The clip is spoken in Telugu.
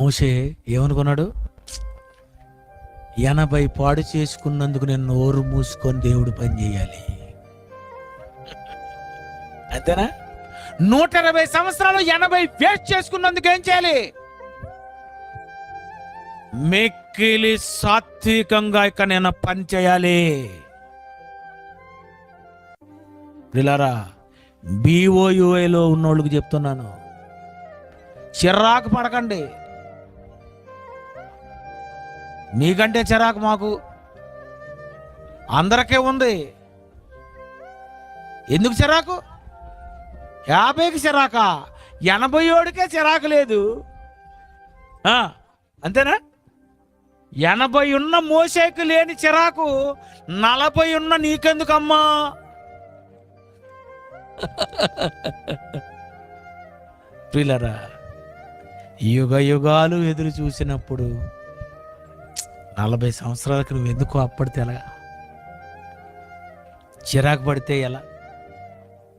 మోసే ఏమనుకున్నాడు? ఎనభై పాడు చేసుకున్నందుకు నేను నోరు మూసుకొని దేవుడు పని చేయాలి. అంతేనా? నూట ఇరవై సంవత్సరాలు ఎనభై వేస్ట్ చేసుకున్నందుకు ఏం చేయాలి? మిక్కిలి సాత్వికంగా ఇక నేను పని చేయాలి. పిల్లరా బీఓయుఐలో ఉన్నోళ్ళకి చెప్తున్నాను. చిరాకు పడకండి. నీకంటే చిరాకు మాకు. అందరికీ ఉంది. ఎందుకు చిరాకు? యాభైకి చిరాక? ఎనభై ఏడుకే చిరాకు లేదు. అంతేనా? ఎనభై ఉన్న మోసేకు లేని చిరాకు నలభై ఉన్న నీకెందుకమ్మా? ప్రిలరా యుగ యుగాలు ఎదురు చూసినప్పుడు నలభై సంవత్సరాలకు నువ్వు ఎందుకు అప్పడితే ఎలా చిరాకు పడితే ఎలా?